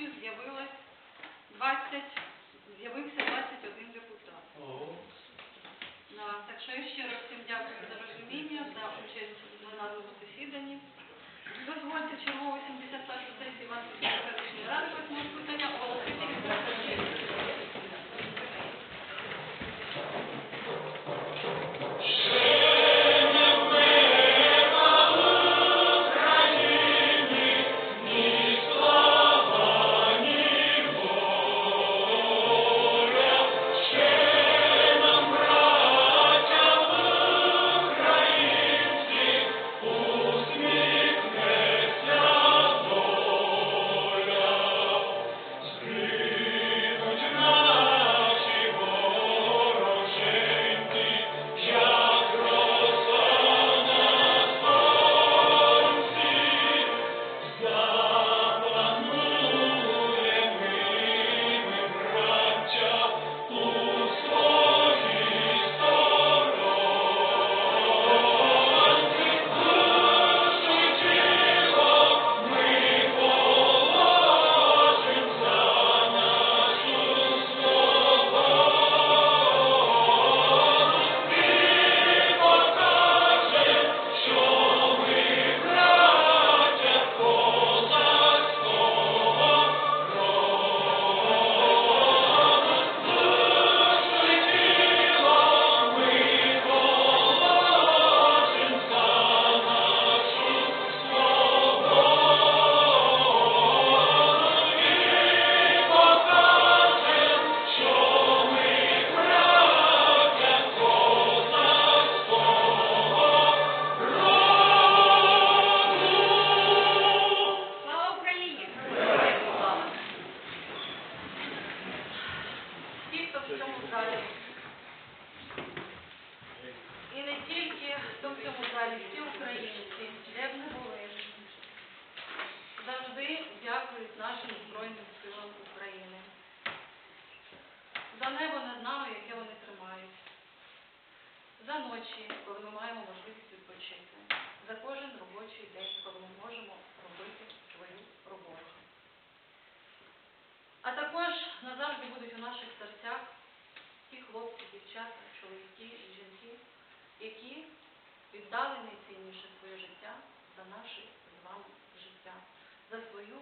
сесію з'явилось 20, з'явився 21 депутат. Да, так що я ще раз всім дякую за розуміння, за участь в пленарному засіданні. Дозвольте чергову 71 сесію Іванської селищної ради восьмого питання оголосити За небо над нами, яке вони тримають. За ночі, коли ми маємо можливість відпочити. За кожен робочий день, коли ми можемо робити свою роботу. А також назавжди будуть у наших серцях ті хлопці, дівчата, чоловіки і жінки, які віддали найцінніше своє життя за наше з вами життя, за свою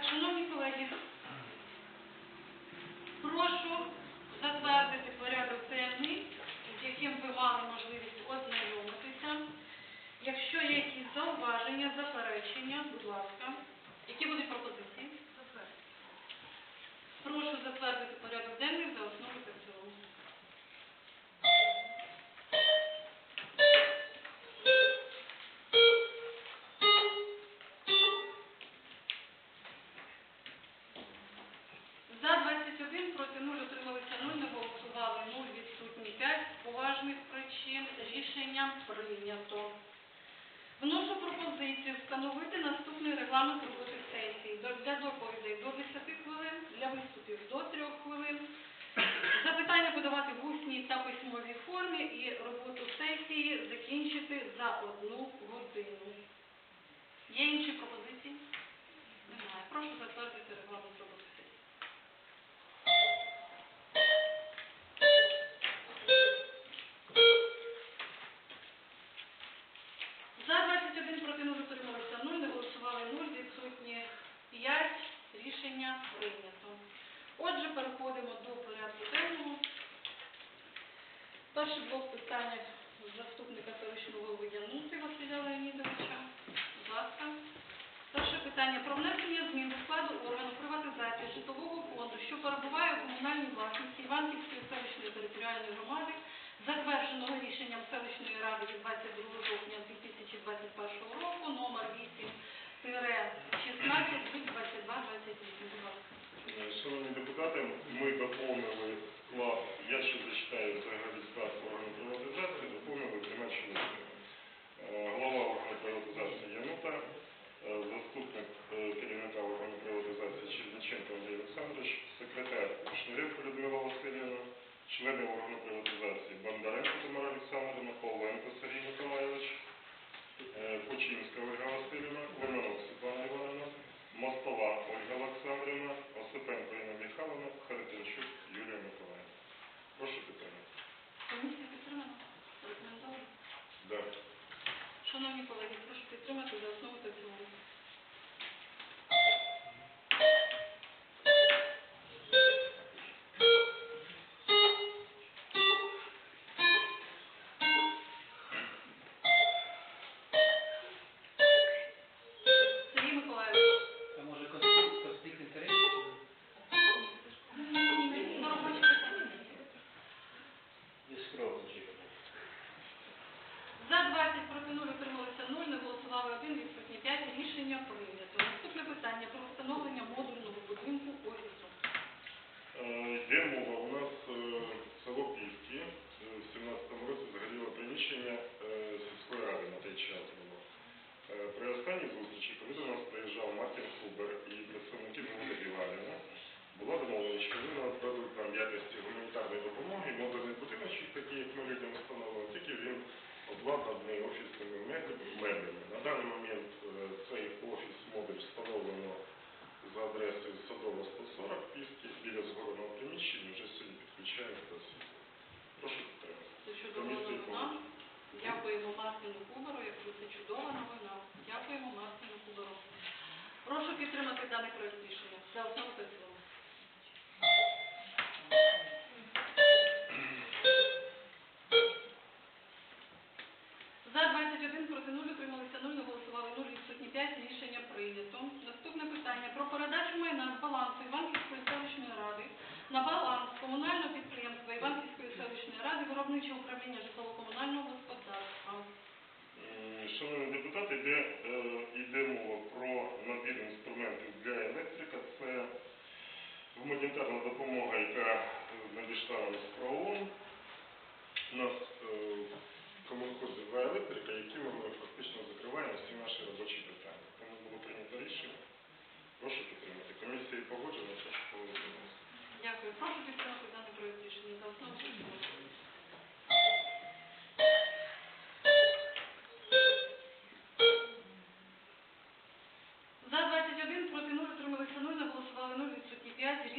шановні колеги, прошу затвердити порядок денний, з яким ви мали можливість ознайомитися. Якщо є якісь зауваження, заперечення, будь ласка, встановити наступний регламент роботи сесії. Для доповідей до 10 хвилин, для виступів до 3 хвилин. Запитання подавати в усній та письмовій формі і роботу сесії закінчити за одну годину. Є інші пропозиції? Немає. Прошу затвердити регламент роботи Перший блок питання заступника селищного голови Янути Василя Леонідовича. ласка. Перше питання про внесення змін до складу органу приватизації житлового фонду, що перебуває у комунальній власності Іванківської селищної територіальної громади, затвердженого рішенням селищної ради від 22 жовтня 2021 року, номер 8-16 від 2228. Будь ласка. Шановні депутати, ми доповнили склад, я ще зачитаю взагалі склад органу приватизації, доповнили трьома чоловіками. Е, Голова органу приватизації Янута, е, заступник е, керівника органу приватизації Черниченко Андрій Олександрович, секретар Людмила Васильівна, члени органу приватизації Бондаренко Тамара Олександрівна, Павленко Сергій Миколайович, е, Починська Ольга Васильівна, Лимонок Світлана Івановна, Мостова Ольга Олександрівна, Осипенко Інна Михайловна, Харитончук Юлія Миколаївна. Прошу підтримати. Комісія підтримана? Рекомендовано? Да. Шановні колеги, прошу підтримати за основу та цілому. Мартину Куберу, якщо це чудова новина. Дякуємо Мартину Куберу. Прошу підтримати даний проєкт рішення. За основу. Шановні депутати, йде, е, йде мова про набір інструментів для електрика. Це гуманітарна допомога, яка е, надійшла нам з ПРООН. У нас е, в комунхозі два електрика, якими ми фактично закриваємо всі наші робочі питання. Тому було прийнято рішення. Прошу підтримати. Комісії погоджено, прошу голосувати. Дякую. Прошу підтримати даний проект рішення за основу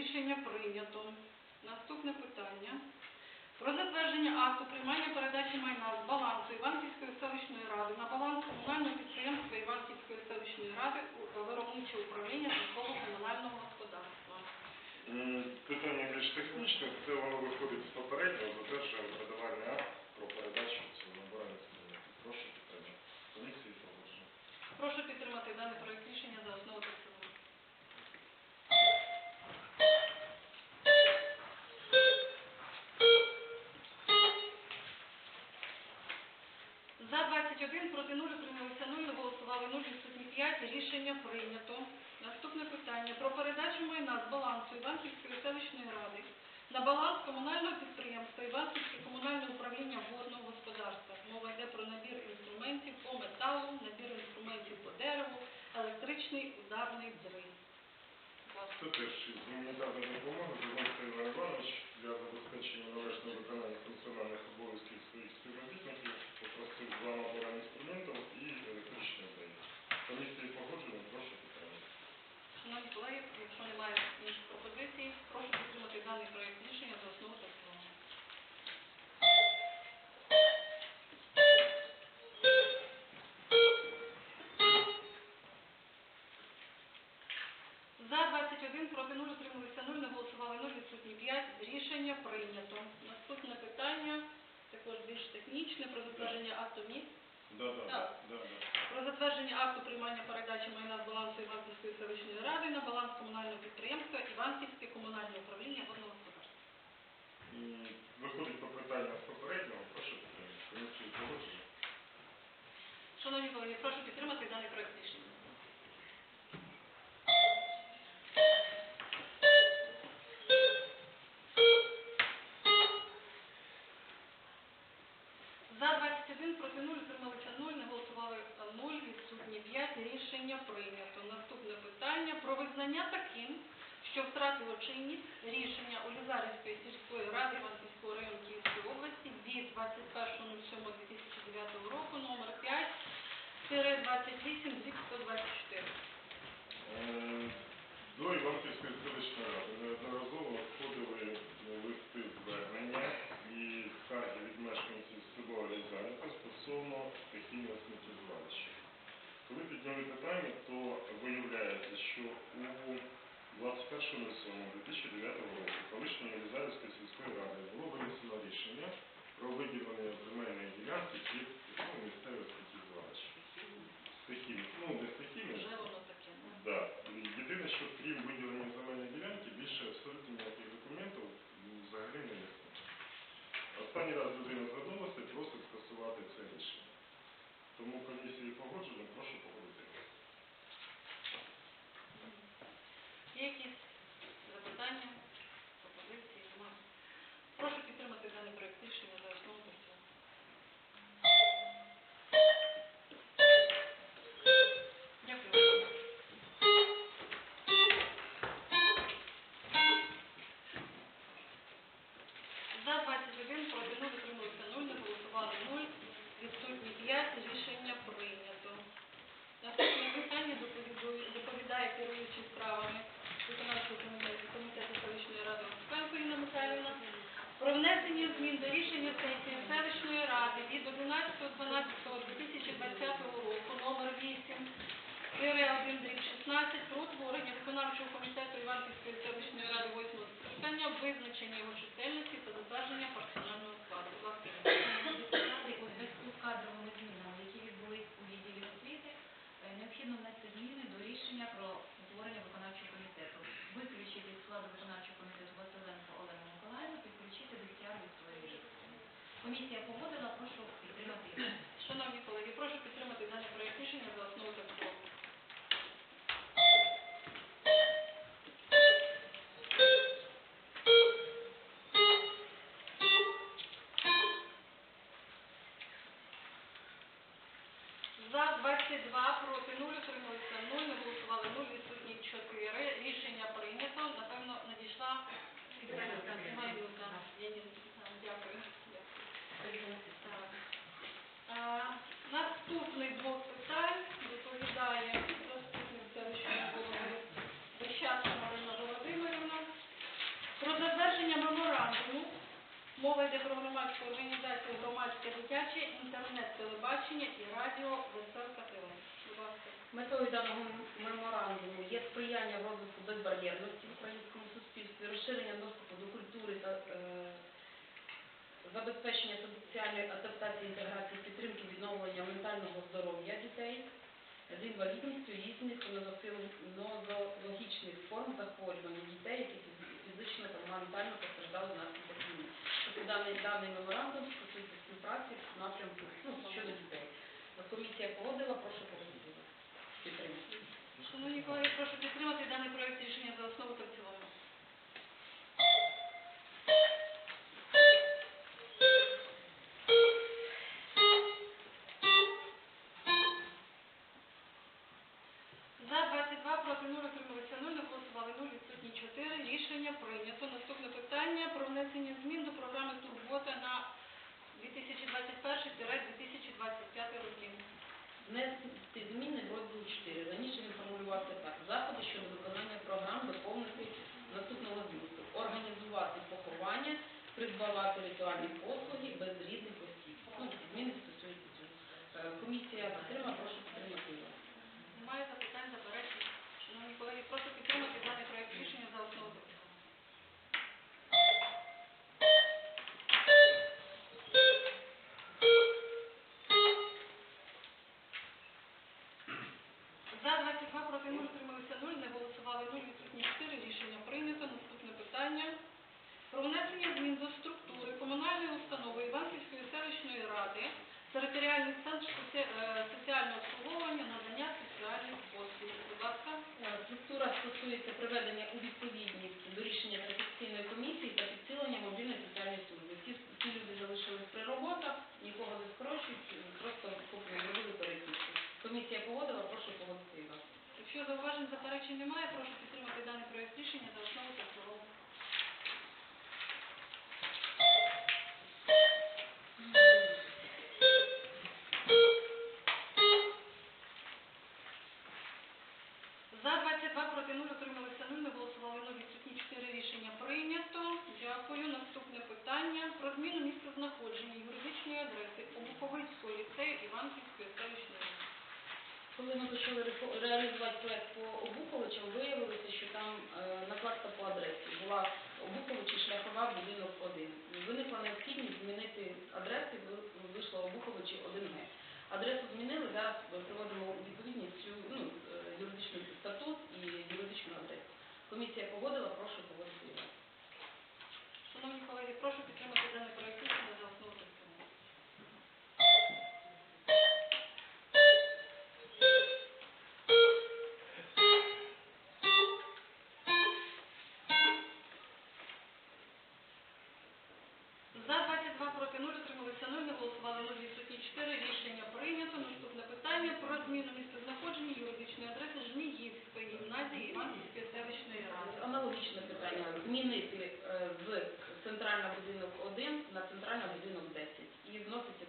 Рішення прийнято. Наступне питання. Про затвердження акту приймання передачі майна з балансу Іванківської селищної ради на баланс комунального підприємства Іванківської селищної ради виробниче управління житлово-комунального господарства. Питання більш технічне, це воно виходить з попереднього, затверджуємо передавальний акт про передачу цього набору. Прошу підтримати. Погоджено. Прошу підтримати даний проект рішення за основу За 21 проти 0 утрималися 0, не голосували 0, відсутні 5. Рішення прийнято. Наступне питання про передачу майна з балансу Іванківської селищної ради на баланс комунального підприємства Іванківське комунальне управління водного господарства. Мова йде про набір інструментів по металу, набір інструментів по дереву, електричний ударний дриль. Це теж із гуманітарної допомоги Зеленський Іван Іванович для забезпечення належного виконання функціональних обов'язків своїх співробітників 21 проти 0 утрималися 0, не голосували 0, відсутні 5. Рішення прийнято. Наступне питання, також більш технічне, про затвердження акту міст. Да, да, Так. да, да. Про затвердження акту приймання передачі майна з балансу Іванківської селищної ради на баланс комунального підприємства Іванківське комунальне управління водного господарства. І виходить по питанням з попереднього, прошу підтримати. Комісію погоджено. Шановні колеги, прошу підтримати даний проект рішення. Про визнання таким, що втратило чинність рішення Олізарівської сільської ради Іванківського району Київської області від 21.07.2009 року номер 5 28 124. Е, До Іванківської селищної ради неодноразово надходили е, листи звернення і скарги від мешканців села Рязанка стосовно стихійного сміттєзвалища. Коли підняли питання, то виявляється, що у 21.07.2009 року колишньої Єлизаветської сільської ради було винесено рішення про виділення земельної ділянки під ну, місцеве сміттєзвалище. Стихійне, ну не ну. Да. Єдине, що крім виділення земельної ділянки, більше абсолютно ніяких документів взагалі не існує. Останній раз людина звернулася і просить скасувати це рішення. Тому комісії погоджено, прошу погодити. Якісь внесення змін до рішення сесії селищної ради від 11.12.2020 року номер 8-1-16 про утворення виконавчого комітету Іванківської селищної ради 8 скликання, визначення його чисельності та затвердження персонального складу. Будь ласка. Депутати у зв'язку з кадровими змінами, які відбулись у відділі освіти, е, необхідно внести зміни до рішення про утворення виконавчого комітету. Виключити з складу виконавчого комітету Василенко Олену Миколаївну, підключити Дегтяру Вікторію Вікторівну. Комісія погодила, прошу підтримати. Шановні колеги, прошу підтримати даний проект рішення за громадське дитяче, інтернет-телебачення і радіо Веселка ТВ. Метою даного меморандуму є сприяння розвитку безбар'єрності в українському суспільстві, розширення доступу до культури та е, забезпечення соціальної адаптації, інтеграції, підтримки відновлення ментального здоров'я дітей з інвалідністю, різних нозологічних форм захворювань дітей, які фізично та ментально постраждали внаслідок війни. Тобто даний меморандум стосується співпраці в напрямку ну, щодо дітей. Комісія погодила, прошу. Підтримати. Шановні колеги, прошу підтримати даний проект рішення за основу та в цілому. Рішення прийнято. Наступне питання. Про внесення змін до структури комунальної установи Іванківської селищної ради, територіальний центр е, соціального обслуговування, надання соціальних послуг. Будь ласка. Е, структура стосується приведення у відповідність до рішення Конституційної комісії та підсилення мобільної соціальної служби. Ці, ці люди залишились при роботах, нікого не скорочують, просто купили перекидку. Комісія погодила, прошу вас. Якщо зауважень заперечень немає, прошу підтримати даний проект рішення за основу та в цілому. Реалізувати проект по Обуховичам, виявилося, що там е, накладка по адресі була Обуховичі шляхова будинок 1. Виникла необхідність змінити адреси, ви- вийшло Обуховичі 1Г. Адресу змінили, зараз приводимо у відповідність цю ну, е, юридичний статут і юридичну адресу. Комісія погодила, прошу погодити. Шановні колеги, прошу підтримати даний проект за основу Аналогічне питання. Змінити е, з центральний будинок 1 на центральний будинок 10. І вноситься